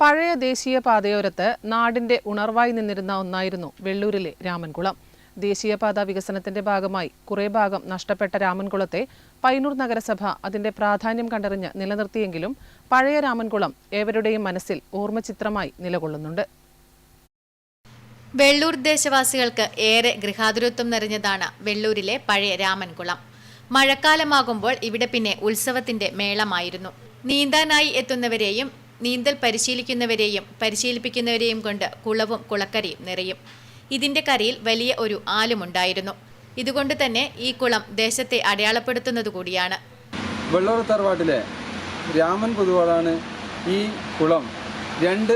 പഴയ ദേശീയ പാതയോരത്ത് നാടിന്റെ ഉണർവായി നിന്നിരുന്ന ഒന്നായിരുന്നു വെള്ളൂരിലെ രാമൻകുളം. ദേശീയപാത വികസനത്തിന്റെ ഭാഗമായി കുറെ ഭാഗം നഷ്ടപ്പെട്ട രാമൻകുളത്തെ പൈനൂർ നഗരസഭ അതിന്റെ പ്രാധാന്യം കണ്ടറിഞ്ഞ് നിലനിർത്തിയെങ്കിലും പഴയ രാമൻകുളം ഏവരുടെയും മനസ്സിൽ ഓർമ്മചിത്രമായി നിലകൊള്ളുന്നുണ്ട്. വെള്ളൂർ ദേശവാസികൾക്ക് ഏറെ ഗൃഹാതുരത്വം നിറഞ്ഞതാണ് വെള്ളൂരിലെ പഴയ രാമൻകുളം. മഴക്കാലമാകുമ്പോൾ ഇവിടെ പിന്നെ ഉത്സവത്തിന്റെ മേളമായിരുന്നു. നീന്താനായി എത്തുന്നവരെയും നീന്തൽ പരിശീലിക്കുന്നവരെയും പരിശീലിപ്പിക്കുന്നവരെയും കൊണ്ട് കുളവും കുളക്കരയും നിറയും. ഇതിന്റെ കരയിൽ വലിയ ഒരു ആലുമുണ്ടായിരുന്നു ഇതുകൊണ്ട് തന്നെ ഈ കുളം ദേശത്തെ അടയാളപ്പെടുത്തുന്നത് കൂടിയാണ്. വെള്ളൂർ തറവാട്ടിലെ രാമൻ പൊതുവാളാണ് ഈ കുളം രണ്ട്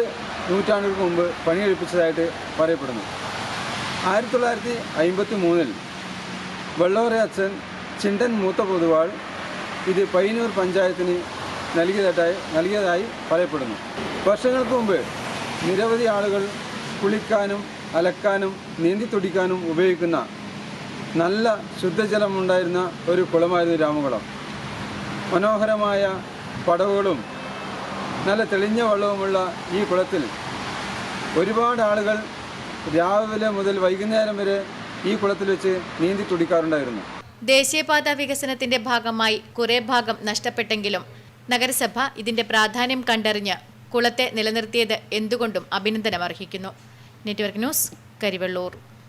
നൂറ്റാണ്ടുകൾക്ക് മുമ്പ് പണിയെടുപ്പിച്ചതായിട്ട് പറയപ്പെടുന്നു. ആയിരത്തി തൊള്ളായിരത്തി അമ്പത്തി മൂന്നിൽ വെള്ളോറ അച്ഛൻ ചിണ്ടൻ മൂത്ത പൊതുവാൾ ഇത് പയ്യന്നൂർ പഞ്ചായത്തിന് നൽകിയതായി നൽകിയതായി പറയപ്പെടുന്നു. വർഷങ്ങൾക്ക് മുമ്പ് നിരവധി ആളുകൾ കുളിക്കാനും അലക്കാനും നീന്തി തുടിക്കാനും ഉപയോഗിക്കുന്ന നല്ല ശുദ്ധജലമുണ്ടായിരുന്ന ഒരു കുളമായിരുന്നു രാമകുളം. മനോഹരമായ പടവുകളും നല്ല തെളിഞ്ഞ വെള്ളവുമുള്ള ഈ കുളത്തിൽ ഒരുപാട് ആളുകൾ രാവിലെ മുതൽ വൈകുന്നേരം വരെ ഈ കുളത്തിൽ വെച്ച് നീന്തി തുടിക്കാറുണ്ടായിരുന്നു. ദേശീയപാത വികസനത്തിന്റെ ഭാഗമായി കുറെ ഭാഗം നഷ്ടപ്പെട്ടെങ്കിലും നഗരസഭ ഇതിന്റെ പ്രാധാന്യം കണ്ടറിഞ്ഞ് കുളത്തെ നിലനിർത്തിയത് എന്തുകൊണ്ടും അഭിനന്ദനം അർഹിക്കുന്നു നെറ്റ്വർക്ക് ന്യൂസ് കരിവെള്ളൂർ.